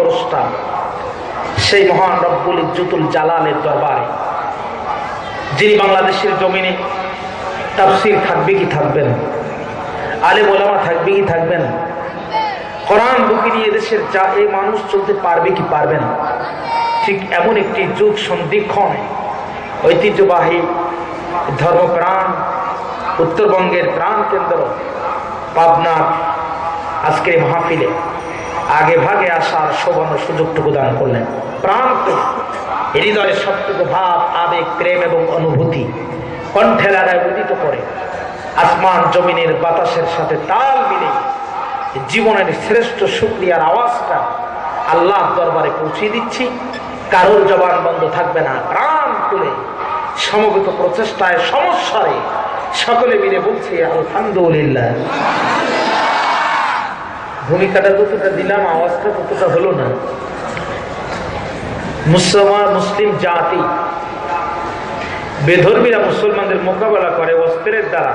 দ্রষ্টা সেই মহান রব্বুল ইজ্জতুল জালালের দরবারে। যিনি বাংলাদেশের জমিনে তাফসির থাকবে কি থাকবে না? আলে মোলামা থাকবে কি থাকবে না? কোরআন বুকি নিয়ে দেশের যা এই মানুষ চলতে পারবে কি পারবে না? ঠিক এমন একটি যুগ সন্ধিক্ষণ ঐতিহ্যবাহী ধর্মপ্রাণ, উত্তরবঙ্গের প্রাণ কেন্দ্র পাবনার আজকের মাহফিলে আগে ভাগে আসার সৌবর্ণ সুযোগটুকু দান করলেন। প্রাণ হৃদয়ের সবটুকু ভাব, আবেগ, প্রেম এবং অনুভূতি কণ্ঠে লাগায় উদিত করে। আসমান জমিনের বাতাসের সাথে তাল মিলে জীবনের শ্রেষ্ঠ শুক্রিয়ার আওয়াজটা আল্লাহ দরবারে পৌঁছে দিচ্ছি। কারোর জবান বন্ধ থাকবে না। প্রাণ খুলে সমবেত প্রচেষ্টায় সমস্যায় সকলে মিলে বলছি, আলহামদুলিল্লাহ। ভূমিকাটা কতটা দিলাম, আওয়াজটা কতটা হলো না। মুসলমান মুসলিম জাতি, বেধর্মীরা মুসলমানদের মোকাবেলা করে অস্ত্রের দ্বারা।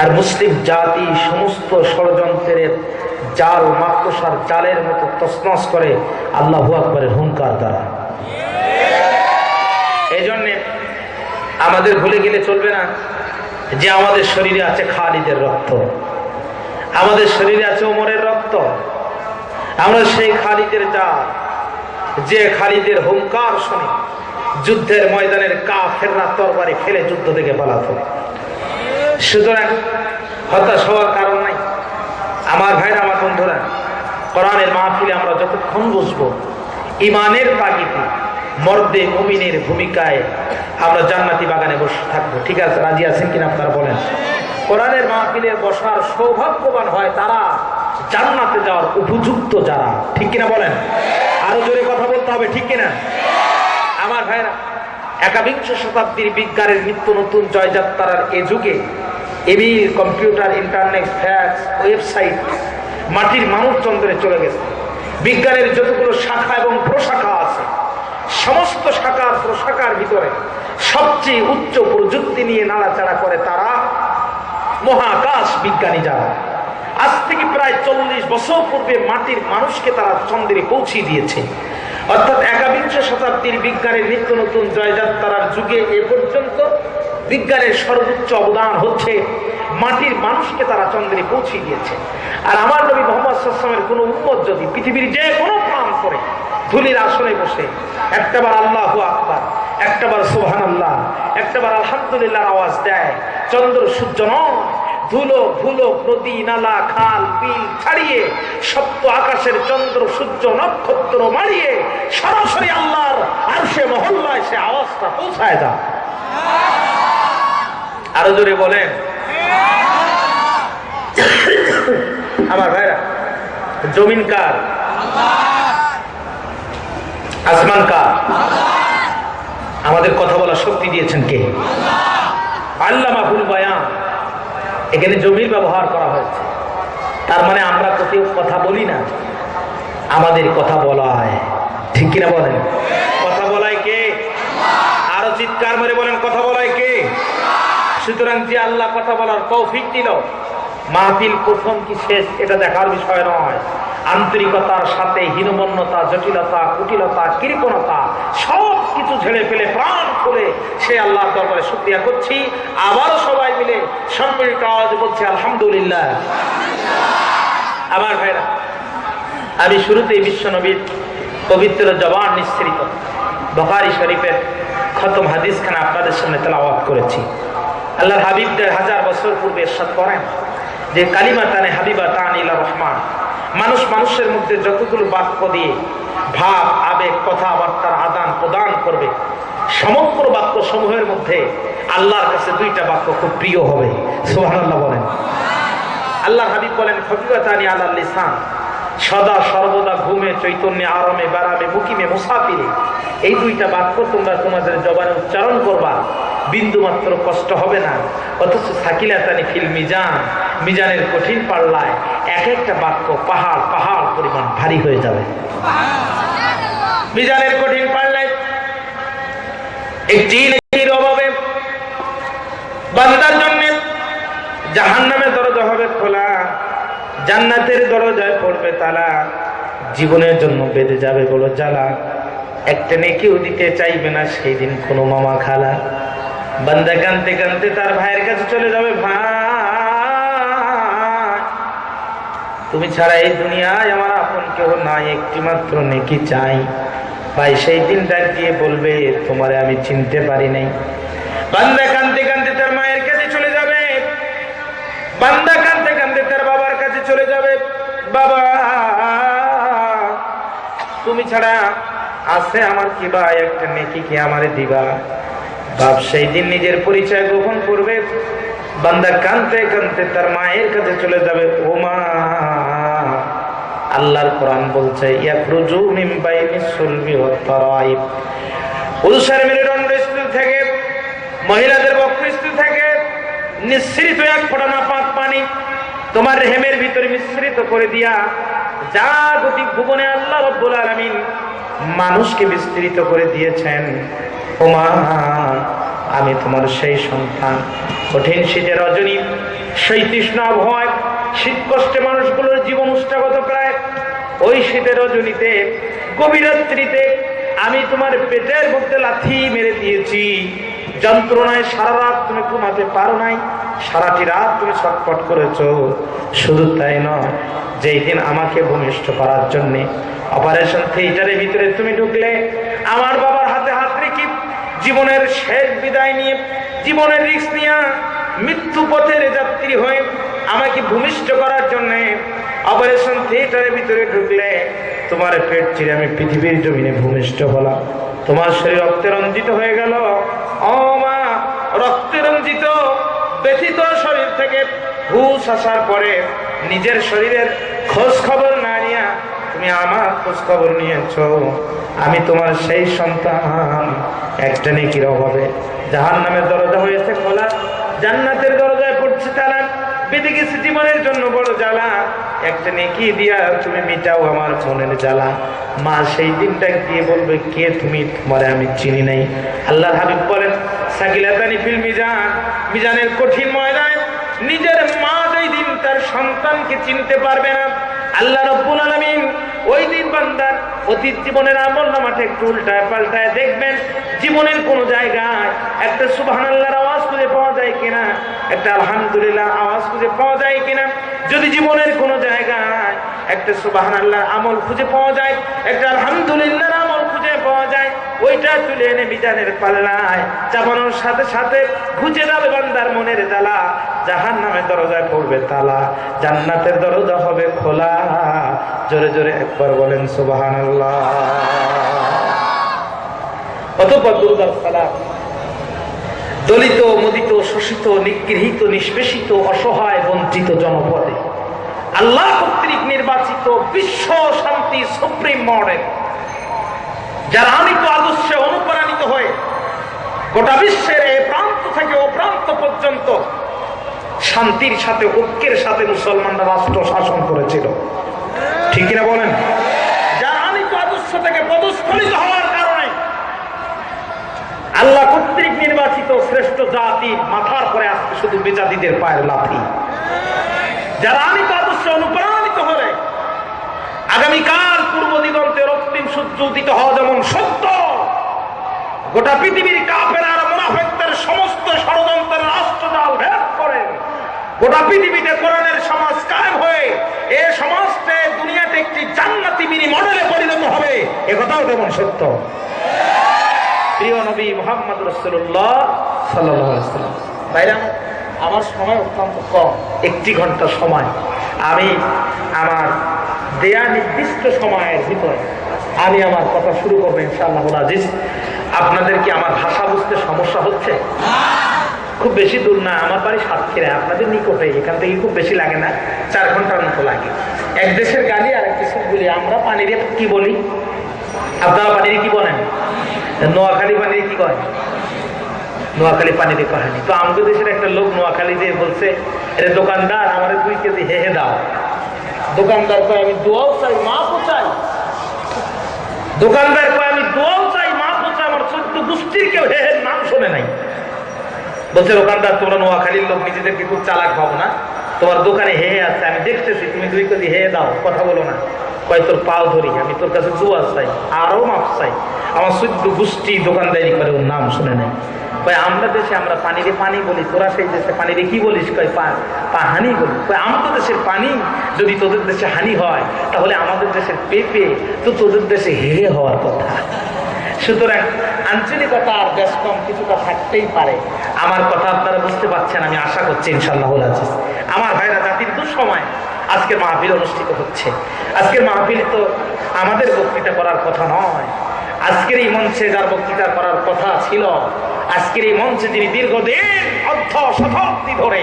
আর মুসলিম জাতি সমস্ত ষড়যন্ত্রের জাল, মাকড়সার জালের মতো তসনস করে আল্লাহু আকবরের হুঙ্কার দ্বারা। এই জন্যে আমাদের ভুলে গেলে চলবে না যে আমাদের শরীরে আছে খালিদের রক্ত। আমাদের শরীরে আছে ওমরের রক্ত। আমরা সেই খালিদের জাল যে খালিদের হুঙ্কার শুনে। যুদ্ধের ময়দানের কা ফেররা তরবারি ফেলে যুদ্ধ থেকে পালাতো। সুতরাং হতাশ হওয়ার কারণ নাই। আমার ভাইরা, আমার বন্ধুরা, কোরআনের মাহফিলে আমরা যতক্ষণ বসবো, ইমানের তাগিতে মর্দে মুমিনের ভূমিকায় আমরা জান্নাতি বাগানে বসে থাকব। ঠিক আছে, রাজি আছেন কিনা আপনারা বলেন? কোরআনের মাহফিলে বসার সৌভাগ্যবান হয় তারা জান্নাতে যাওয়ার উপযুক্ত যারা। ঠিক কিনা বলেন? আরও জোরে কথা বলতে হবে, ঠিক কিনা? আমার ভাইরা একাবিংশ শতাব্দীর বিজ্ঞানের নিত্য নতুন জয়যাত্রার এ যুগে এবির, কম্পিউটার, ইন্টারনেট, ফ্যাক্স, ওয়েবসাইট, মাটির মানুষ চন্দ্রে চলে গেছে। বিজ্ঞানের যতগুলো শাখা এবং প্রশাখা আছে, সমস্ত শাখার প্রশাখার ভিতরে সবচেয়ে উচ্চ প্রযুক্তি নিয়ে নাড়াচাড়া করে তারা মহাকাশ বিজ্ঞানী যারা। আজ থেকে প্রায় চল্লিশ বছর পূর্বে মাটির মানুষকে তারা চন্দ্রে পৌঁছিয়ে দিয়েছে। অর্থাৎ একাবিংশ শতাব্দীর বিজ্ঞানের নিত্য নতুন জয়যাত্রার যুগে এ পর্যন্ত বিজ্ঞানের সর্বোচ্চ অবদান হচ্ছে মাটির মানুষকে তারা চন্দ্রে পৌঁছে দিয়েছে। আর আমার নবী মোহাম্মদ সাল্লামের কোনো উন্মত যদি পৃথিবীর যে কোনো প্রাণ করে ধুলির আসনে বসে, একটাবার আল্লাহ আকবার, একটাবার সুহান আল্লাহ একটাবার আলহামদুলিল্লাহ আওয়াজ দেয়, চন্দ্র সূর্য নয় ধুলো ধুলো নদী নালা, খাল, বিল ছাড়িয়ে সপ্ত আকাশের চন্দ্র, সূর্য, নক্ষত্র মারিয়ে সরাসরি আল্লাহর আর সে মহল্লায় সে আওয়াজটা পৌঁছায় যা আরও জোরে বলেন। আমার ভাইরা, জমিন কার? আসমান কার? আমাদের কথা বলা শক্তি দিয়েছেন কে? আল্লামা ভুল বয়ান। এখানে জমির ব্যবহার করা হয়েছে। তার মানে আমরা কেউ কথা বলি না, আমাদের কথা বলা হয় ঠিক কিনা বলেন? কথা বলায় কে? আরও চিৎকার মেরে বলেন, কথা বলায় কে? সুতরাং যে আল্লাহ কথা বলার তৌফিক দিল, মাহফিল প্রথম কি শেষ এটা দেখার বিষয় নয়। আন্তরিকতার সাথে হীনমন্যতা, জটিলতা, কুটিলতা, কৃপণতা, সব কিছু ঝেড়ে ফেলে প্রাণ করে সে আল্লাহ দরবারে শুক্রিয়া করছি। আবারও সবাই মিলে সম্মিলিত আওয়াজ বলছে, আলহামদুলিল্লাহ। আমার ভাইরা, আমি শুরুতেই বিশ্বনবীর পবিত্র জবান নিঃসৃত। বখারি শরীফের খতম হাদিস খান আপনাদের সামনে তেলাওয়াত করেছি। আল্লাহর হাবিবদের হাজার বছর পূর্বে এরশাদ করেন যে, কালিমা তানে হাবিবা তান ইলা রহমান। মানুষ মানুষের মধ্যে যতগুলো বাক্য দিয়ে ভাব, আবেগ কথাবার্তার আদান প্রদান করবে, সমগ্র বাক্য সমূহের মধ্যে আল্লাহর কাছে দুইটা বাক্য খুব প্রিয় হবে। সোহান আল্লাহ বলেন। আল্লাহ হাবিব বলেন, ফকিরতানি আল্লাহ লিসান সদা সর্বদা ঘুমে, চৈতন্যে, আরামে বারামে মুকিমে মুসাফিরে। এই দুইটা বাক্য তোমরা তোমাদের জবানে উচ্চারণ করবা। বিন্দু মাত্র কষ্ট হবে না। অথচ সাকিলাতানি ফিল মিজান, মিজানের কঠিন পাল্লায় এক একটা বাক্য পাহাড় পাহাড় পরিমাণ ভারী হয়ে যাবে। মিজানের কঠিন পাল্লায় একটি অভাবে বান্দার জন্য জাহান্নামের দরজা হবে খোলা, জান্নাতের দরজায় পড়বে তালা, জীবনের জন্য বেঁধে যাবে বড় জ্বালা। একটা নেকেও দিতে চাইবে না, সেই দিন কোনো মামা খালা। বান্দা কানতে কানতে তার ভাইয়ের কাছে চলে যাবে ভাই তুমি ছাড়া এই দুনিয়ায় আমার আপন কেউ নাই একটি মাত্র নেকি চাই ভাই সেই দিন ডাক দিয়ে বলবে তোমারে আমি চিনতে পারি নাই বান্দা কানতে কানতে তার মায়ের কাছে চলে যাবে বান্দা কানতে কানতে তার বাবার কাছে চলে যাবে বাবা তুমি ছাড়া আছে আমার কি ভাই একটা নেকি কি আমারে দিবা বাপ সেই দিন নিজের পরিচয় গোপন করবে। বান্দা কানতে কানতে তার মায়ের কাছে চলে যাবে। ও মা আল্লাহর কোরআন বলছে মহিলাদের পানি তোমার ভিতরে মিশ্রিত করে দিয়া ভুবনে আল্লাহ মানুষকে বিস্তৃত করে দিয়েছেন। ওমা, আমি তোমার সেই সন্তান। কঠিন শীতের রজনী, সেই তৃষ্ণ আবহাওয়ায় শীত কষ্টে মানুষগুলোর জীবন উষ্টাগত প্রায় ওই শীতের রজনীতে গভীর রাত্রিতে আমি তোমার পেটের মধ্যে লাথি মেরে দিয়েছি। যন্ত্রণায় সারা রাত তুমি ঘুমাতে পারো নাই, সারাটি রাত তুমি ছটফট করেছ। শুধু তাই নয়, যেই দিন আমাকে ভূমিষ্ঠ করার জন্যে অপারেশন থিয়েটারের ভিতরে তুমি ঢুকলে, আমার রেখে জীবনের শেষ বিদায় নিয়ে, জীবনের রিস্ক নিয়ে মৃত্যু পথের যাত্রী হয়ে আমাকে ভূমিষ্ঠ করার জন্যে অপারেশন থিয়েটারের ভিতরে ঢুকলে তোমার পেট চিরে আমি পৃথিবীর জমিনে ভূমিষ্ঠ হলাম। তোমার শরীর রক্তে রঞ্জিত হয়ে গেল। ও মা রক্তে রঞ্জিত ব্যথিত শরীর থেকে হুশ আসার পরে নিজের শরীরের খোঁজ খবর তুমি আমার খোঁজ খবর নিয়েছ। আমি তোমার সেই সন্তান। একটা নেকির অভাবে জাহান নামের দরজা হয়েছে খোলা। জান্নাতের দরজায় পড়ছে তারা জ্বালা। মা সেই বলবে, কে তুমি? আমি চিনি নাই। বলেন কঠিন নিজের মা তার সন্তানকে চিনতে পারবে না। আল্লাহ রব্বুল আলামিন ওই দিন বান্দার অতীত জীবনের আমল নামাটা একটু উল্টায় পাল্টায় দেখবেন, জীবনের কোন জায়গায় একটা সুবহান আল্লাহর আওয়াজ খুঁজে পাওয়া যায় কিনা, একটা আলহামদুলিল্লাহ আওয়াজ খুঁজে পাওয়া যায় কিনা। যদি জীবনের কোন জায়গায় একটা সুবাহান আল্লাহর আমল খুঁজে পাওয়া যায়, একটা আলহামদুলিল্লাহর আমল খুঁজে পাওয়া যায় ওইটা তুলে এনে বিজানের পাল্লায় চাপানোর সাথে সাথে খুঁজে যাবে বান্দার মনের জ্বালা জাহান নামে দরজায় পড়বে তালা, জান্নাতের দরজা হবে খোলা। জোরে জোরে একবার বলেন সুবাহান দলিত, মদিত, শোষিত, নিগৃহীত, নিষ্পেষিত, অসহায়, বঞ্চিত জনপদে। আল্লাহ কর্তৃক নির্বাচিত বিশ্ব শান্তি সুপ্রিম মডেল। যারা আনিত আদর্শে অনুপ্রাণিত হয়ে গোটা বিশ্বের এ প্রান্ত থেকে ও প্রান্ত পর্যন্ত শান্তির সাথে, ঐক্যের সাথে মুসলমানরা রাষ্ট্র শাসন করেছিল। ঠিক কিনা বলেন? যারা আনিত আদর্শ থেকে হওয়ার কারণে আল্লাহ কর্তৃক নির্বাচিত শ্রেষ্ঠ জাতি মাথার পরে আসতে শুধু বেজাতিদের পায়ের লাথি। যারা আনিত আদর্শ অনুপ্রাণিত হলে আগামীকাল পূর্ব দিগন্তে রক্তিম সূর্য উদিত হওয়া যেমন সত্য, গোটা পৃথিবীর কাপের আর মুনাফেকদের সমস্ত ষড়যন্ত্রের রাষ্ট্রজাল ভেদ করে, গোটা পৃথিবীতে কোরআনের সমাজ কায়েম হয়ে এ সমাজকে দুনিয়াতে একটি জান্নাতি মিনি মডেলে পরিণত হবে, এ কথাও তেমন সত্য। প্রিয় নবী মোহাম্মদ রসুল্লাহ সাল্লাম ভাইরা, আমার সময় অত্যন্ত কম, একটি ঘণ্টা সময়। আমি আমার দেয়া নির্দিষ্ট সময়ের ভিতরে আমি আমার কথা শুরু করব ইনশাআল্লাহ আজিজ। আপনাদের কি আমার ভাষা বুঝতে সমস্যা হচ্ছে? খুব বেশি দূর না, আমার বাড়ি সাতক্ষীরা আপনাদের নিকটে, এখান থেকে খুব বেশি লাগে না, চার ঘণ্টার মতো লাগে। এক দেশের গালি আর এক দেশের গুলি, আমরা পানির কি বলি? আপনারা পানির কি বলেন? নোয়াখালী পানির কি কয়? নোয়াখালী পানিতে কহেনি তো আমাদের দেশের একটা লোক নোয়াখালী দিয়ে বলছে এটা দোকানদার, আমার দুই কেজি হেহে দাও। দোকানদার কয়, আমি দোয়াও চাই মাপও চাই। দোকানদার কয়, আমি দোয়াও চাই মাপও চাই, আমার চোদ্দ গোষ্ঠীর কেউ হে নাম শোনে নাই। বলছে, দোকানদার, তোমরা নোয়াখালীর লোক, নিজেদেরকে খুব চালাক ভাবো না। তোমার দোকানে হে হে আছে, আমি দেখতেছি, তুমি দুই কেজি হে, দাও, কথা বলো না। কয়, তোর পাও ধরি, আমি তোর কাছে দোয়া চাই আরও মাপ চাই। আমার শুদ্ধ গোষ্ঠী দোকানদারি করে, ওর নাম শুনে নেয় কয়, আমরা দেশে আমরা পানিরে পানি বলি, তোরা সেই দেশে পানিরে কি বলিস? কয়, পা হানি বলি। আমাদের দেশের পানি, যদি তোদের দেশে হানি হয়, তাহলে আমাদের দেশের পেঁপে তো তোদের দেশে হেরে হওয়ার কথা। সুতরাং আঞ্চলিকতা আর ব্যস্তম কিছুটা থাকতেই পারে। আমার কথা আপনারা বুঝতে পারছেন, আমি আশা করছি ইনশাল্লাহ আজিজ আমার ভাইরা, জাতির দুঃসময় আজকের মাহফিল অনুষ্ঠিত হচ্ছে। আজকের মাহফিল তো আমাদের বক্তৃতা করার কথা নয়। আজকের এই মঞ্চে যার বক্তৃতা করার কথা ছিল, আজকের এই মঞ্চে যিনি দীর্ঘদিন অর্ধ শতাব্দী ধরে